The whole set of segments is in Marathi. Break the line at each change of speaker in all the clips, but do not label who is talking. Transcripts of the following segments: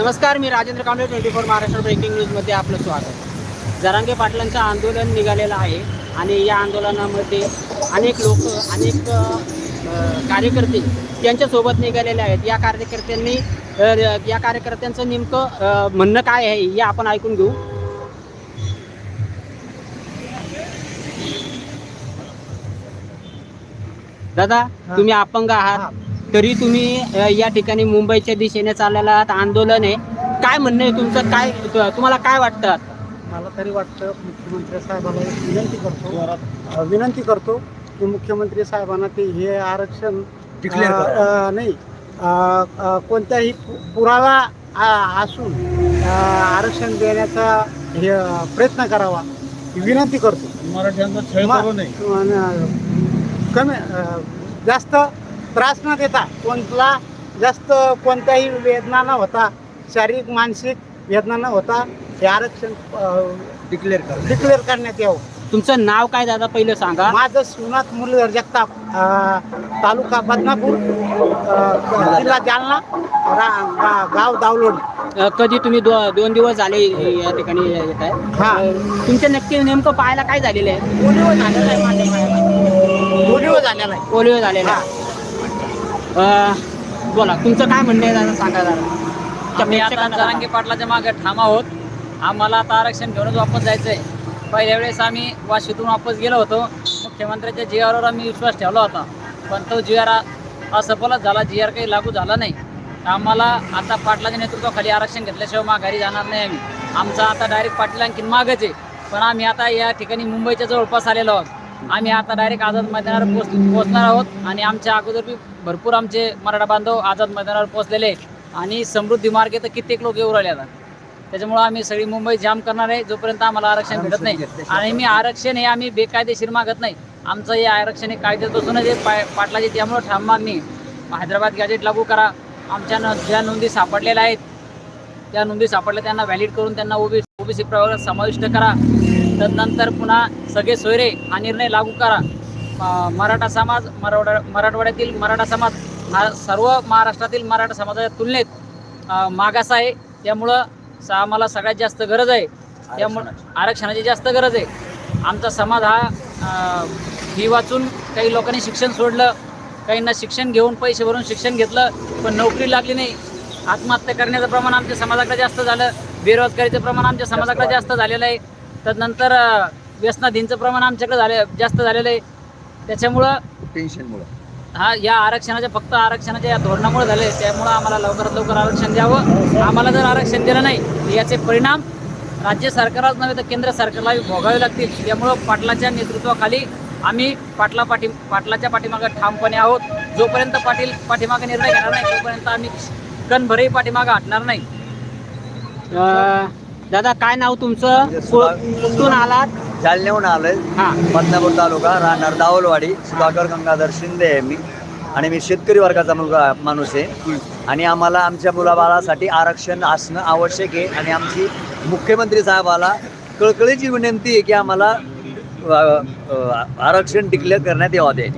नमस्कार मी Rajendra Kamble twenty four Maharashtra breaking न्यूजमध्ये आपलं स्वागत. जरांगे पाटलांचं आंदोलन निघालेलं आहे आणि या आंदोलनामध्ये अनेक लोक अनेक कार्यकर्ते त्यांच्यासोबत निघालेले आहेत. या कार्यकर्त्यांनी या कार्यकर्त्यांचं नेमकं म्हणणं काय आहे हे आपण ऐकून घेऊ. दादा तुम्ही अपंग आहात. तरी तुम्ही या ठिकाणी मुंबईच्या दिशेने चाललेला आहात आंदोलन आहे. काय म्हणणं आहे तुमचं? काय तुम्हाला काय वाटतं?
मला तरी वाटतं मुख्यमंत्री साहेबांना एक विनंती करतो. विनंती करतो की मुख्यमंत्री साहेबांना ते हे आरक्षण नाही कोणत्याही पुरावा असून आरक्षण देण्याचा हे प्रयत्न करावा. ही विनंती करतो.
मराठ्यांचा
कमी जास्त त्रास न देता कोणता जास्त कोणत्याही वेदना न होता शारीरिक मानसिक वेदना न होता हे आरक्षण
डिक्लेअर करा
डिक्लेअर करण्यात यावं.
तुमचं नाव काय दादा पहिलं सांगा?
माझं शिवनाथ मुरलीधर जगताप अ, तालुका बदनापूर अ, जिल्हा जालना रा- गा- गाव दावलोडी
अ, कधी तुम्ही दो दोन दिवस झाले या ठिकाणी येत आहे?
हा.
अ, तुमच्या नक्की नेमकं पाहायला काय झालेलं आहे?
पोलिओ झालेला आहे माझ्या पायाला. पोलिओ झालेला आहे.
पोलिओ झालेला आहे. बोला तुमचं काय म्हणणं आहे दादा सांगा दादा
आम्ही आता जरांगे पाटलाच्या मागे ठाम आहोत. आम्हाला आता आरक्षण घेऊनच वापस जायचंय. पहिल्या वेळेस आम्ही वाशीतून वापस गेलो होतो. मुख्यमंत्र्यांच्या जी आरवर आम्ही विश्वास ठेवला होता. पण तो जी आर असफलच झाला जी आर काही लागू झाला नाही. आम्हाला आता पाटलाच्या नेतृत्वाखाली आरक्षण घेतल्याशिवाय माघारी जाणार नाही आम्ही. आमचा आता डायरेक्ट पाटील आणखीन मागच आहे. पण आम्ही आता या ठिकाणी मुंबईच्या जवळपास आलेलो आहोत. आम्ही आता डायरेक्ट आझाद मैदानावर पोच पोचणार आहोत आणि आमच्या अगोदर बी भरपूर आमचे मराठा बांधव आझाद मैदानावर पोचलेले आहेत. आणि समृद्धी मार्गे तर कित्येक लोक येऊ राहिले आता. त्याच्यामुळं आम्ही सगळी मुंबई जाम करणार आहे. जोपर्यंत आम्हाला आरक्षण भेटत नाही. आणि मी आरक्षण हे आम्ही बेकायदेशीर मागत नाही. आमचं हे आरक्षण हे कायद्यापासूनच हे पा पाटलाची त्यामुळं ठाम मागणी. हैदराबाद गॅजेट लागू करा. आमच्या न ज्या नोंदी सापडलेल्या आहेत त्या नोंदी सापडल्या त्यांना व्हॅलिड करून त्यांना ओबी ओबीसी प्रवर्गात समाविष्ट करा. तदनंतर पुन्हा सगळे सोयरे हा निर्णय लागू करा. मराठा समाज मराठा मराठवाड्यातील मराठा समाज हा सर्व महाराष्ट्रातील मराठा समाजाच्या तुलनेत मागास आहे. त्यामुळं स- आम्हाला सगळ्यात जास्त गरज आहे. त्यामुळं आरक्षणाची. जास्त गरज आहे. आमचा समाज हा फी वाचून काही लोकांनी शिक्षण सोडलं काहींना शिक्षण घेऊन पैसे भरून शिक्षण घेतलं पण नोकरी लागली नाही. आत्महत्या करण्याचं प्रमाण आमच्या समाजाकडे जास्त झालं. बेरोजगारीचं प्रमाण आमच्या समाजाकडे जास्त झालेलं आहे. तदनंतर अ, व्यसनाधीनचं प्रमाण आमच्याकडे झाले जास्त झालेलं आहे. त्याच्यामुळं
टेन्शनमुळे
हा या आरक्षणाच्या फक्त आरक्षणाच्या या धोरणामुळे झाले. त्यामुळं आम्हाला लवकरात लवकर आरक्षण द्यावं. आम्हाला जर आरक्षण दिलं नाही तर याचे परिणाम राज्य सरकारलाच नव्हे तर केंद्र सरकारलाही भोगावे लागतील. त्यामुळं पाटलाच्या नेतृत्वाखाली आम्ही पाटला पाठी पाटलाच्या पाठीमागे ठामपणे आहोत. जोपर्यंत पाटील पाठीमागे निर्णय घेणार नाही तोपर्यंत आम्ही कणभरही पाठीमागे हटणार नाही.
दादा काय नाव तुमचं? कुठून आलात?
जालन्याहून आलोय.
हा.
बदनापूर तालुका राहणार दावलवाडी. सुधाकर गंगाधर शिंदे आहे मी. आणि मी शेतकरी वर्गाचा मुलगा माणूस आहे. आणि आम्हाला आमच्या मुलाबाळासाठी आरक्षण असणं आवश्यक आहे. आणि आमची मुख्यमंत्री साहेबाला कळकळीची विनंती आहे की आम्हाला आरक्षण डिक्लेअर करण्यात यावं ते.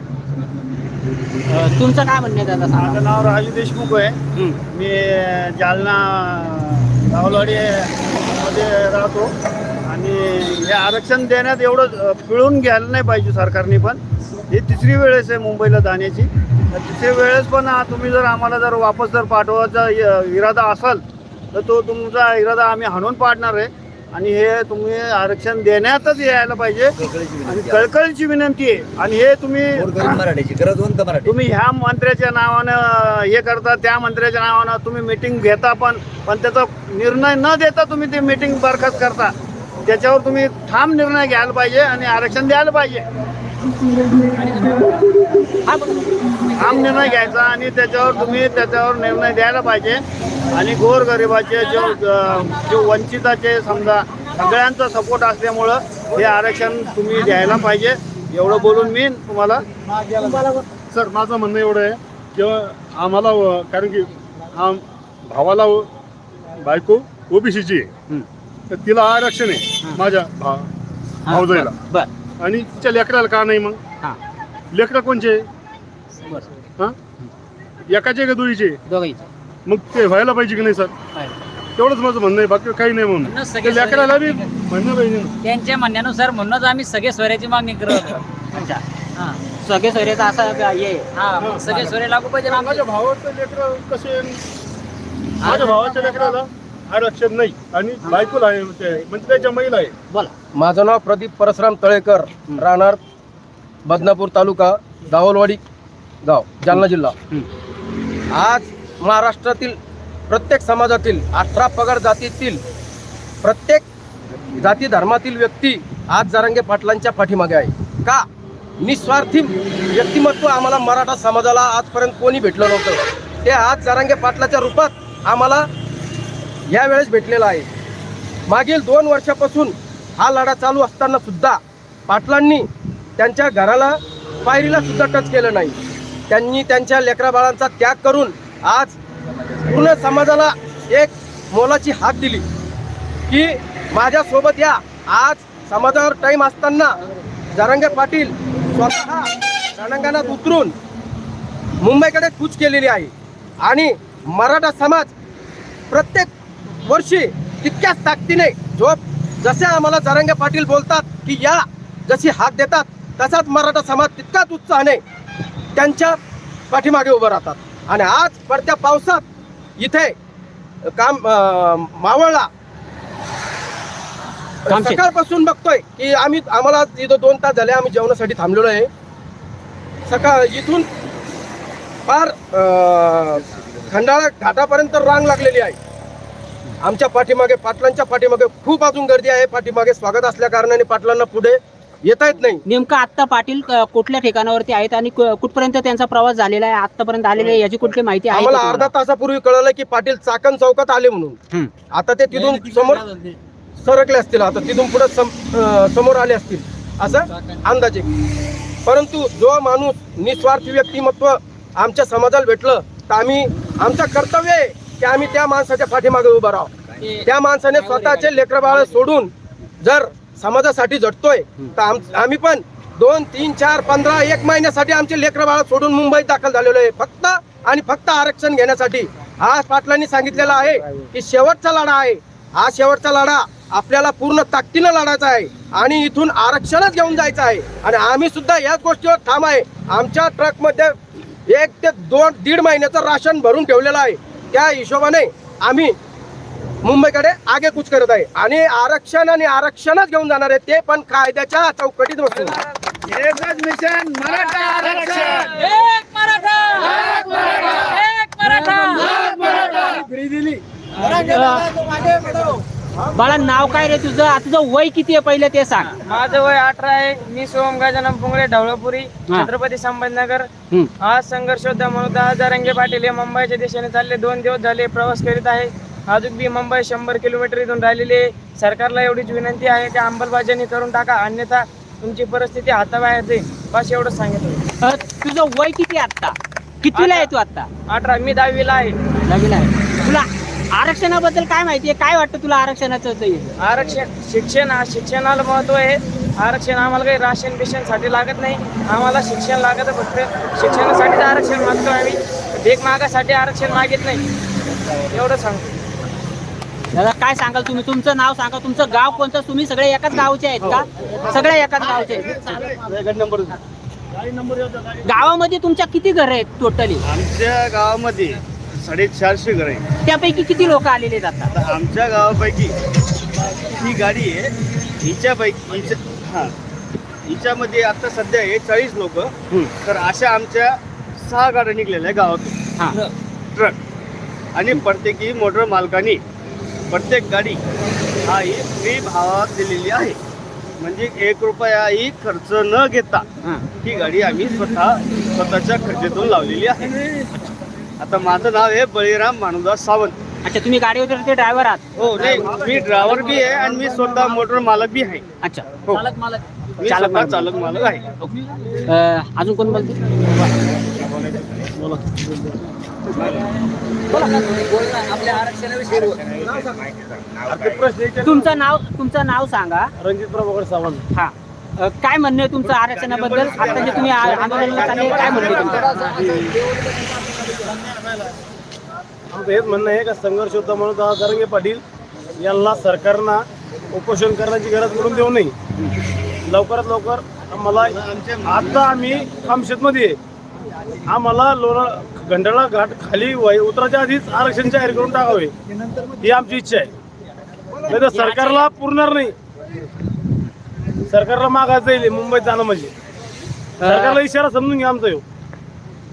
तुमचं काय म्हणणं आहे दादा सांगा.
माझं नाव राजू देशमुख आहे. मी जालना गावलवाडी मध्ये राहतो. आणि हे आरक्षण देण्यात एवढं पिळून घ्यायला नाही पाहिजे सरकारने पण. ही तिसरी वेळेस आहे मुंबईला जाण्याची. तिसरी वेळेस पण तुम्ही जर आम्हाला जर वापस जर पाठवायचा इरादा असाल तर तो तुमचा इरादा आम्ही हाणून पाडणार आहे. आणि हे तुम्ही आरक्षण देण्यातच यायला पाहिजे. आणि. कळकळीची विनंती आहे. आणि हे तुम्ही तुम्ही ह्या मंत्र्याच्या नावानं हे करता त्या मंत्र्याच्या नावानं तुम्ही मिटिंग घेता पण पण त्याचा निर्णय न देता तुम्ही ते मिटिंग बरखास्त करता. त्याच्यावर तुम्ही ठाम निर्णय घ्यायला पाहिजे आणि आरक्षण द्यायला पाहिजे. ठाम निर्णय घ्यायचा आणि त्याच्यावर तुम्ही त्याच्यावर निर्णय द्यायला पाहिजे. आणि गोरगरिबाचे जो जो वंचिताचे समजा सगळ्यांचा सपोर्ट असल्यामुळं हे आरक्षण तुम्ही द्यायला पाहिजे. एवढं बोलून मी तुम्हाला
सर माझं म्हणणं एवढं आहे किंवा आम्हाला कारण की आम भावाला बायको ओबीसीची आहे. तर तिला आरक्षण आहे माझ्या भा
हा,
भावजाईला
बर.
आणि तिच्या लेकराला का नाही मग?
हा.
लेकरं कोणचे?
बर.
हां? एकाचे का दुईचे
दोघांची.
मग ते व्हायला पाहिजे की नाही सर. तेवढंच माझं म्हणणं आहे बाकी काही नाही
म्हणून. सगळे
ते लेकराला बी म्हणणं पाहिजे. ना.
त्यांच्या म्हणण्यानुसार म्हणूनच आम्ही सगळे सोयऱ्याची मागणी करत होतो
अच्छा.
हा.
सगळे सोयरेचा असा हे आहे.
हा मग सगळे सोयरे लागू पाहिजे ना
माझ्या. भावाचं लेकर कसे माझ्या भावाच्या लेकराला? आरक्षण नाही. आणि बायकोला आहे म्हणजे त्याच्या महिला आहे.
बोला.
माझं नाव प्रदीप परशुराम तळेकर. राहणार बदनापूर तालुका दावलवाडी गाव जालना जिल्हा. आज महाराष्ट्रातील प्रत्येक समाजातील अठरा पगार जातीतील प्रत्येक जाती धर्मातील व्यक्ती आज जरांगे पाटलांच्या पाठीमागे आहे. का? निस्वार्थी व्यक्तिमत्व आम्हाला मराठा समाजाला आजपर्यंत कोणी भेटलं नव्हतं. ते आज जरांगे पाटलाच्या रूपात आम्हाला यावेळेस भेटलेला आहे. मागील दोन वर्षापासून हा लढा चालू असताना सुद्धा पाटलांनी त्यांच्या घराला पायरीला सुद्धा टच केलं नाही. त्यांनी त्यांच्या लेकराबाळांचा त्याग करून आज पूर्ण समाजाला एक मोलाची हात दिली. की माझ्यासोबत या. आज समाजावर टाईम असताना जरांगे पाटील स्वतः रणांगणात उतरून मुंबईकडे कूच केलेली आहे. आणि मराठा समाज प्रत्येक वर्षी तितक्याच ताकदीने जो जसे आम्हाला जरांगे पाटील बोलतात की या जशी हात देतात तसाच मराठा समाज तितकाच उत्साहाने त्यांच्या पाठीमागे उभं राहतात. आणि आज पडत्या पावसात इथे काम मावळला. सकाळपासून बघतोय की आम्ही आम्हाला इथं दोन तास झाले आम्ही जेवणासाठी थांबलेलो आहे. सकाळ इथून फार खंडाळा घाटापर्यंत रांग लागलेली आहे. आमच्या पाठीमागे पाटलांच्या पाठीमागे खूप अजून गर्दी आहे. पाठीमागे स्वागत असल्या कारणाने पाटलांना पुढे येता येत नाही.
नेमकं आत्ता पाटील अ, कुठल्या ठिकाणावरती आहेत आणि कु- कुठपर्यंत त्यांचा प्रवास झालेला आहे? आतापर्यंत आलेला आहे याची कुठली माहिती आहे का
आम्हाला अर्धा? तासापूर्वी कळलं की पाटील चाकण चौकात आले म्हणून.
हम्म.
आता ते तिथून समोर सरकले असतील आता तिथून पुढे समोर आले असतील. असं अंदाजे. परंतु जो माणूस निस्वार्थी व्यक्तिमत्व आमच्या समाजाला भेटलं तर आम्ही आमचं कर्तव्य आहे की आम्ही त्या माणसाच्या पाठीमागे उभं राहावं. त्या माणसाने स्वतःचे लेकरबाळ सोडून जर समाजासाठी झटतोय तर आम- आम्ही पण दोन तीन चार पंधरा एक महिन्यासाठी आमचे लेकरबाळ सोडून मुंबईत दाखल झालेलो आहे. फक्त आणि फक्त आरक्षण घेण्यासाठी. आज पाटलांनी सांगितलेलं आहे की शेवटचा लढा आहे. हा शेवटचा लढा आपल्याला पूर्ण ताकदीनं लढायचा आहे आणि इथून आरक्षणच घेऊन जायचं आहे. आणि आम्ही सुद्धा याच गोष्टीवर ठाम आहे. आमच्या ट्रकमध्ये एक ते दोन दीड महिन्याचं राशन भरून ठेवलेलं आहे. त्या हिशोबाने आम्ही मुंबईकडे आगे कूच करत आहे. आणि आरक्षण आणि आरक्षणच घेऊन जाणार आहे ते पण कायद्याच्या चौकटीत बसून.
एकच मिशन मराठा आरक्षण.
एक मराठा. एक मराठा. एक मराठा.
बाळा नाव काय रे तुझं? आ, तुझं वय किती आहे पहिले ते सांग.
माझं वय अठरा आहे. मी सोहम गजानन पुंगळे ढवळपुरी
हा.
छत्रपती संभाजीनगर.
हम्म.
आज संघर्ष होता म्हणून दहा हजारंगे पाटील हे मुंबईच्या दिशेने चालले. दोन दिवस झाले प्रवास करीत आहे. अजून बी मुंबई शंभर किलोमीटर इथून राहिलेली आहे. सरकारला एवढीच विनंती आहे की अंमलबजावणी करून टाका. अन्यथा तुमची परिस्थिती हाताबाहेर जाईल. बस एवढंच सांगितलं.
अ, तुझं वय किती आहे आत्ता? कितवीला आहे तू आत्ता?
अठरा. मी दहावीला आहे.
नवीन आहे. आरक्षणाबद्दल काय माहिती आहे? काय वाटतं तुला आरक्षणाचं ते?
आरक्षण शिक्षण शिक्षणाला महत्त्व आहे. आरक्षण आम्हाला काही राशन बिशनसाठी लागत नाही. आम्हाला शिक्षण लागत आहे फक्त. शिक्षणासाठीच आरक्षण मागतो आम्ही. भीक मागासाठी आरक्षण मागित नाही. एवढं सांगतो.
दादा काय सांगाल तुम्ही? तुमचं नाव सांगा. तुमचं गाव कोणतं? तुम्ही सगळे एकाच गावचे आहेत का? सगळे एकाच गावचे आहेत. गावामध्ये तुमच्या किती घर आहेत टोटली?
आमच्या गावामध्ये साडेचारशे घर आहे
त्यापैकी किती लोक आलेले जातात
आता? आमच्या गावापैकी ही गाडी आहे. हिच्यापैकी हिच्या हां. हिच्यामध्ये आता सध्या आहे चाळीस लोक. तर अशा आमच्या सहा गाड्या निघलेल्या आहे गावातून.
हा.
ट्रक आणि प्रत्येकी मोटर मालकाने प्रत्येक गाडी हा ही फ्री भावात दिलेली आहे. म्हणजे एक रुपयाही खर्च न घेता
हा.
ही गाडी आम्ही स्वतः स्वतःच्या खर्चातून लावलेली आहे. आता माझं नाव आहे बळीराम मानुदास सावंत.
अच्छा तुम्ही गाडीवर ते ड्रायव्हर आहात?
हो नाही मी ड्रायव्हर बी आहे आणि मी स्वतः मोटर मालक बी आहे.
अच्छा.
हो.
मालक मालक.
मी
चालक
स्वतः
मालक.
चालक मालक आहे.
अ, अजून कोण बोलते तुमचं नाव तुमचं नाव सांगा.
रणजित प्रभाकर सावंत.
हा. अ, काय म्हणणं आहे तुमचं आरक्षणाबद्दल? आता जे तुम्ही आ- आंदोलनाला चालले काय म्हणणं आहे तुमचं?
आमचं हेच म्हणणं आहे का संघर्ष होता म्हणून दादा जरंगे पाटील यांना सरकारनं उपोषण करण्याची गरज पडून देऊ नये. लवकरात लवकर आम्हाला आता आम्ही कामशेतमध्ये आहे. आम्हाला लोणा घंटाळा घाट खाली वय उतराच्या आधीच आरक्षण जाहीर करून टाकावे. ही आमची इच्छा आहे. नाही तर सरकारला पुरणार नाही. सरकारला मागायचं येईल मुंबईत जाणं म्हणजे. सरकारला इशारा समजून घ्या आमचा ह्यो.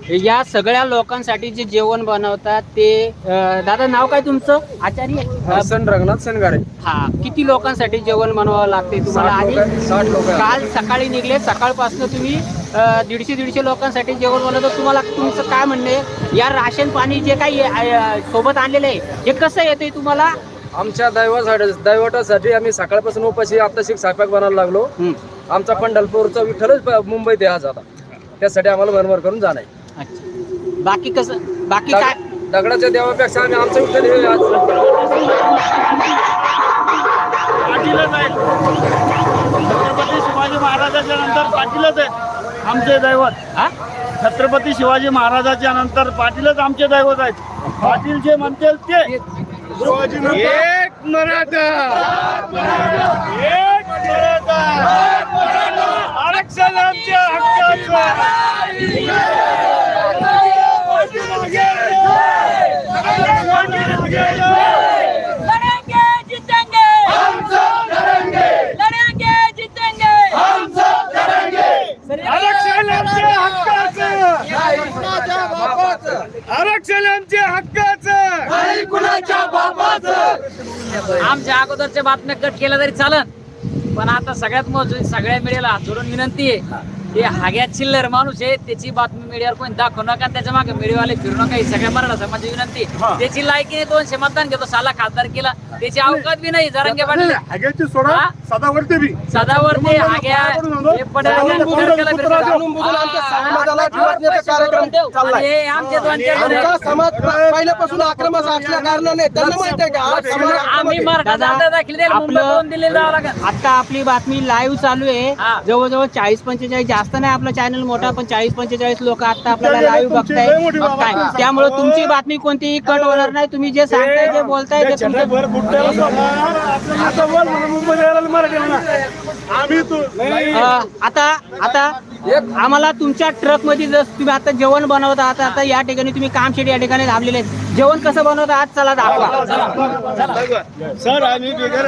या सगळ्या लोकांसाठी जे जेवण बनवतात ते अं, दादा नाव काय तुमचं? आचार्य?
हसन रंगनाथ सनगारे
हा किती लोकांसाठी जेवण बनवावं लागते तुम्हाला?
साठ
आणि
साठ लोक
काल सकाळी निघले सकाळपासून तुम्ही अं, दीडशे दीडशे लोकांसाठी जेवण बनवतं. तुम्हाला तुमचं काय म्हणणं आहे? या राशन पाणी जे काही अं, सोबत आणलेलं आहे हे कसं येतंय तुम्हाला?
आमच्या दैवासाठी दैवटासाठी आम्ही सकाळपासून उपाशी आत्ताशिक स्वयंपाक बनायला लागलो.
हं.
आमचा पंढरपूरचा विठ्ठलच प- मुंबईत आहे आज आता. त्यासाठी आम्हाला भरभर करून जाणं आहे.
अच्छा. बाकी कसं बाकी काय
दग- दगडाच्या देवापेक्षा आम्ही आमचं विठ्ठल हे आज
पाटीलच आहे छत्रपती शिवाजी महाराजाच्या नंतर पाटीलच आहे आमचे दैवत.
हा?
छत्रपती शिवाजी महाराजाच्या नंतर पाटीलच आमचे दैवत आहेत. पाटील जे म्हणतील ते. एक मराठा. एक मराठा. आरक्षण आमच्या हक्काचं. आरक्षण आमच्या हक्काचं. आरक्षण आमच्या
अगोदरच्या बातम्या कट केल्या तरी चालन. पण आता सगळ्यात महत्वाची सगळ्या हात जोडून विनंती आहे. ते हाग्या चिल्लर माणूस आहे त्याची बातमी मीडियावर कोणी दाखवू नका त्याच्यामागे मीडियावाले फिरू नका. ही सगळ्या मराठा समाजाची विनंती आहे. त्याची लायकी नाही दोनशे मतदान घेतो साला खासदार केला. त्याची अवकात बी नाही जरंगे पाटील.
हाग्याची सोडा
हा?
सदावरती बी.
सदावरती हाग्या हे.
समाजाला कार्यक्रम चाललाय.
हे आमचे.
समाज पहिल्यापासून आक्रमक असल्या कारणाने त्यांना माहीत आहे का? समाज आक्रमक
आता आपली बातमी लाईव्ह चालू आहे.
हा.
जवळजवळ चाळीस पंचेचाळीस जास्त नाही आपलं चॅनल मोठा पण चाळीस पंचेचाळीस लोक आता आपल्याला लाईव्ह बघताय बघताय. त्यामुळे तुमची बातमी कोणतीही कट होणार नाही. तुम्ही जे सांगताय जे बोलताय ते तुमचं
आम्ही
अं, आता आता आम्हाला तुमच्या ट्रकमध्ये जर तुम्ही आता जेवण बनवत आहात आता या ठिकाणी तुम्ही कामशेट या ठिकाणी थांबलेले आहेत. जेवण कसं बनवत आहात चला दाखवा.
सर आम्ही बिगर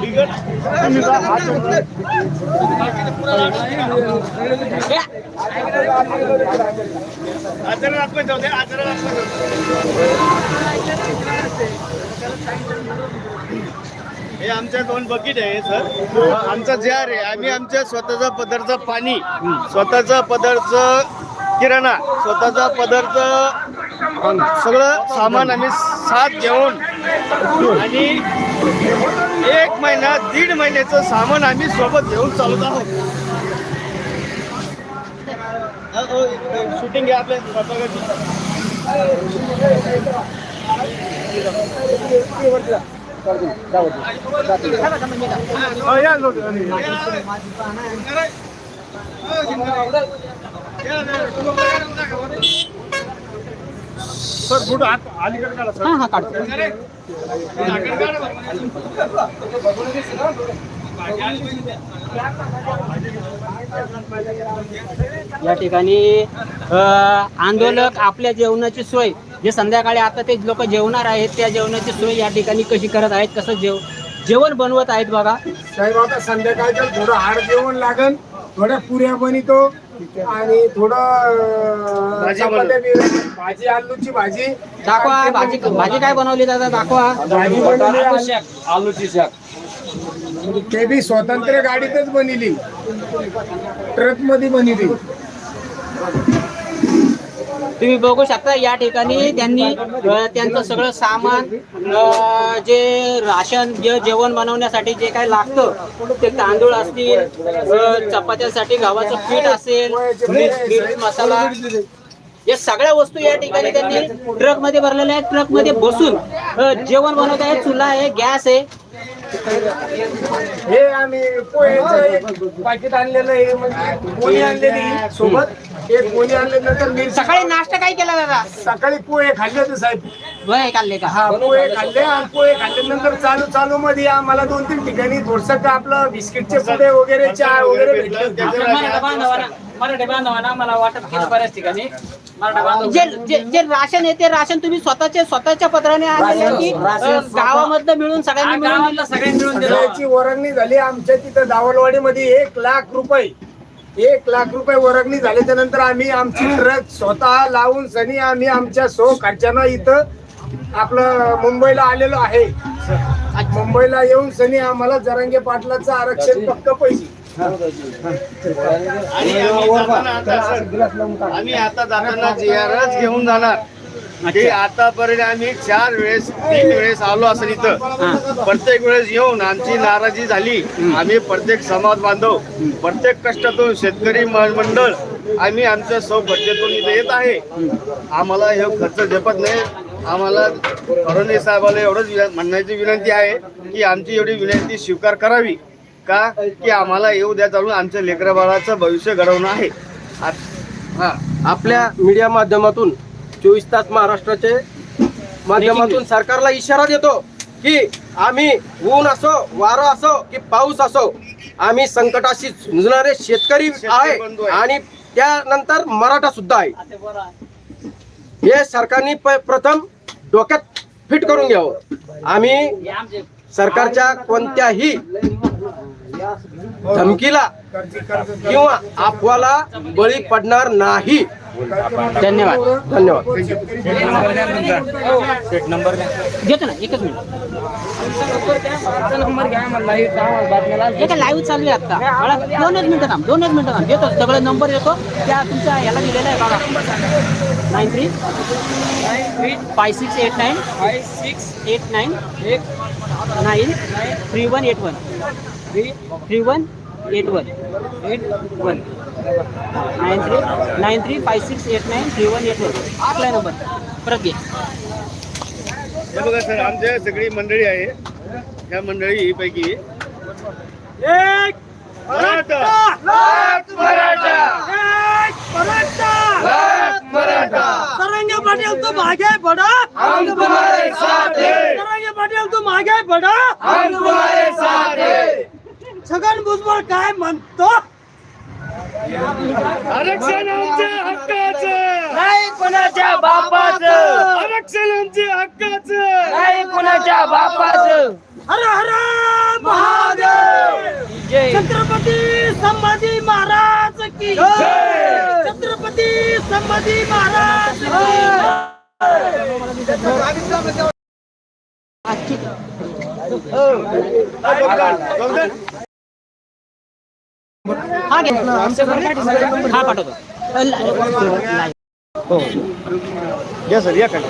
बिगर. आचरण दाखवायचं जाऊ दे, आचरण दाखवायचं. हे आमच्या दोन बकेट आहे सर. आमचा जार आहे. आम्ही आमच्या स्वतःचा पदार्थ पाणी स्वतःचा पदार्थ किराणा स्वतःचा पदार्थ सगळं सामान आम्ही साथ घेऊन आणि एक महिना दीड महिन्याचं सामान आम्ही सोबत घेऊन चालत आहोत. शूटिंग घ्या आपल्या
सर गुड आत अलीकडे काढा सर
हां हा काढतो या ठिकाणी आंदोलक आपल्या जेवणाची सोय जे संध्याकाळी आता ते लोक जेवणार आहेत त्या जेवणाची सोय या ठिकाणी कशी करत आहेत कसं जेव जेवण बनवत आहेत बघा.
साहेब आता संध्याकाळचं थोडं हाड जेवण लागन थोड्या पुऱ्या बनितो आणि थोडं अं,
भाजी
चपात्या बिर्याणी, भाजी आलूची भाजी.
दाखवा भाजी भाजी काय बनवली दादा दाखवा.
भाजी बनवली
आलूची शाक.
ते बी स्वतंत्र गाडीतच बनली. ट्रकमध्ये बनली.
तुम्ही बघू शकता या ठिकाणी त्यांनी त्यांचं सगळं सामान जे राशन जे जेवण बनवण्यासाठी जे काही लागतं ते तांदूळ असतील चपात्यासाठी चपात्यांसाठी गव्हाचं पीठ असेल मसाला या सगळ्या वस्तू या ठिकाणी त्यांनी ट्रकमध्ये भरलेल्या आहेत. ट्रकमध्ये बसून जेवण बनवत आहे चुला आहे गॅस आहे.
हे आम्ही पोह्याचं एक पाकिट आणलेलं आहे म्हणजे पोळी आणलेली सोबत. एक पोळी आणल्यानंतर मी
सकाळी नाश्ता काय केला दादा?
सकाळी पोहे खाल्ले होते साहेब.
वय काढले का?
हा पोहे खाल्ले आणि पोहे खाल्ल्यानंतर चालू चालू मध्ये आम्हाला दोन तीन ठिकाणी थोडस आपलं बिस्किटचे पुडे वगैरे चहा वगैरे भेटले. होते.
आपल्या मराठा बांधवांना मराठी बांधवांना मला वाटत केलं बऱ्याच ठिकाणी मराठा बांधव
जे जे जे राशन आहे ते राशन तुम्ही स्वतःचे स्वतःच्या पत्राने आणले की अ, गावामधलं मिळून सगळ्यांनी मिळून
गावातलं सगळ्यांनी मिळून दिलं.
सगळ्याची वर्गणी झाली. आमच्या तिथं दावलवाडी मध्ये एक लाख रुपये एक लाख रुपये वर्गणी झाल्याच्यानंतर आम्ही आमची ट्रक स्वतः लावून सनी आम्ही आमच्या सो खर्चानं इथं आपलं मुंबईला आलेलो आहे. मुंबईला येऊन सनी आम्हाला जरांगे पाटलाचं आरक्षण पक्क पैसे
आणि आम्ही जाताना आता सर, आम्ही आता जाताना घेऊन जाणार. की आतापर्यंत आम्ही चार वेळेस तीन वेळेस आलो असेल इथं. प्रत्येक वेळेस येऊन आमची नाराजी झाली. आम्ही प्रत्येक समाज बांधव प्रत्येक कष्टातून शेतकरी म- मंडळ आम्ही आमच्या सौभाग्यातून इथे येत आहे. आम्हाला हे खर्च झेपत नाही. आम्हाला फडणवीस साहेबाला एवढंच विन- म्हणण्याची विनंती आहे की आमची एवढी विनंती स्वीकार करावी. का की आम्हाला येऊ द्या चालून आमच्या लेकरा बाळाचं भविष्य घडवणं आहे. हा.
आपल्या मीडिया माध्यमातून चोवीस तास महाराष्ट्राचे माध्यमातून सरकारला इशारा देतो की आम्ही ऊन असो वारं असो की पाऊस असो आम्ही संकटाशी झुंजणारे शेतकरी आहे. आणि त्यानंतर मराठा सुद्धा आहे. हे सरकारने प्रथम डोक्यात फिट करून घ्यावं. आम्ही सरकारच्या कोणत्याही धमकीला किंवा अफवाला बळी पडणार नाही.
धन्यवाद.
धन्यवाद.
घेतो ना एकच मिनिट.
नंबर
लाईव्ह चालू आहे आता. दोनच मिनिटं थांब दोनच मिनिटं थांब. घेतो सगळे नंबर येतो. त्या तुमच्या याला दिलेला आहे बघा. Nine three five six eight nine
five six
eight nine
एक
nine three one eight one three one eight one eight one nine three nine three five six eight nine three one eight one आपला नंबर परत घे.
हे बघा सर आमच्या सगळी मंडळी आहे. ह्या मंडळी पैकी एक मराठा. मराठा.
तरंगे पटेल तू मागे बडा
हम तुम्हारे साथ हैं.
तरंगे पटेल तू मागे बडा
हम तुम्हारे साथ हैं.
छगन भुजबळ काय म्हणतो?
आरक्षण आमच्या हक्काचं.
नाही कोणाच्या बापाचं.
आरक्षण आमच्या हक्काचं.
नाही कोणाच्या बापाचं.
हर हर महादेव.
जय.
छत्रपती संभाजी महाराज की छत्रपती संभाजी महाराज की
हा घे हा पाठवतो अ, ला- हो
या सर या खाली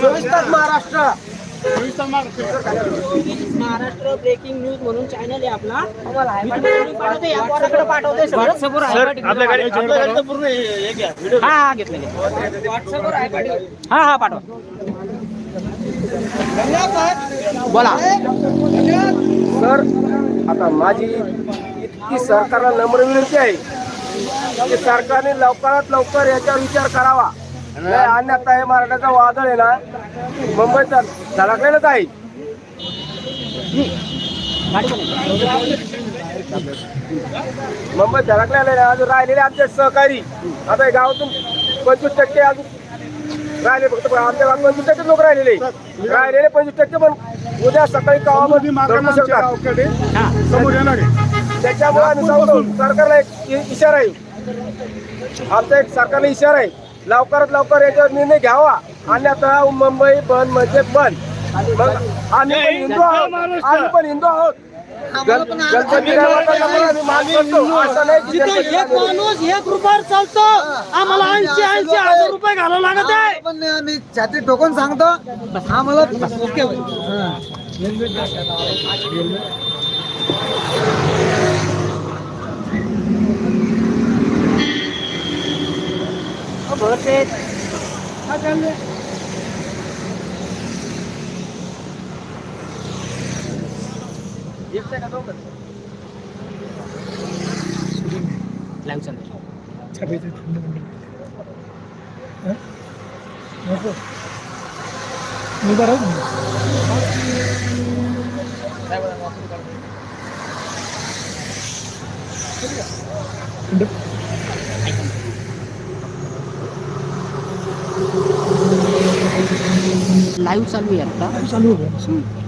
चोवीस तास महाराष्ट्र
महाराष्ट्र ब्रेकिंग न्यूज म्हणून चॅनल आहे आपला मी पाठवते या पोराकडे पाठवते सगळं
सर आपल्या गाडी आपल्या गाडीचं पूर्ण हे- हे घ्या व्हिडिओ
हा हा घेतलं घेतलं. हा हा पाठवा बोला
सर आता माझी इतकी सरकारला नम्र विनंती आहे की सरकारने लवकरात लवकर याच्यावर विचार करावा. अन्यथा हे मराठ्याचा वादळ आहे ना मुंबईत धडकलेलंच आहे मुंबईत धडकलेलं आहे. अजून राहिलेले आमचे सहकारी. आता हे गावातून पंचवीस टक्के अजून राहिले फक्त आमच्या गावात पंचवीस टक्के लोक राहिलेले. राहिलेले पंचवीस टक्के पण उद्या सकाळी गावामध्ये धडकू शकतात
हा.
समोर येणार आहे.
त्याच्यामुळे आम्ही सांगतो सरकारला एक इशारा आहे. आमचा एक सरकारला इशारा आहे. लवकरात लवकर याच्यावर निर्णय घ्यावा. अन्यथा मुंबई बंद म्हणजे बंद. मग आम्ही पण हिंदू आहोत. आम्ही पण हिंदू आहोत. गण- गणपती देवाचा नंबर आम्ही मान करतो. असं नाही की
जिथे
गणपती
एक माणूस एक रुपयावर चालतो आम्हाला ऐंशी ऐंशी हजार रुपये घालावं लागत आहे.
पण आम्ही छाती ठोकून सांगतो आम्हाला
लाईव्ह चालू लाईव्ह चालू आहे आता
चालू होतो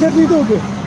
Сейчас не долго.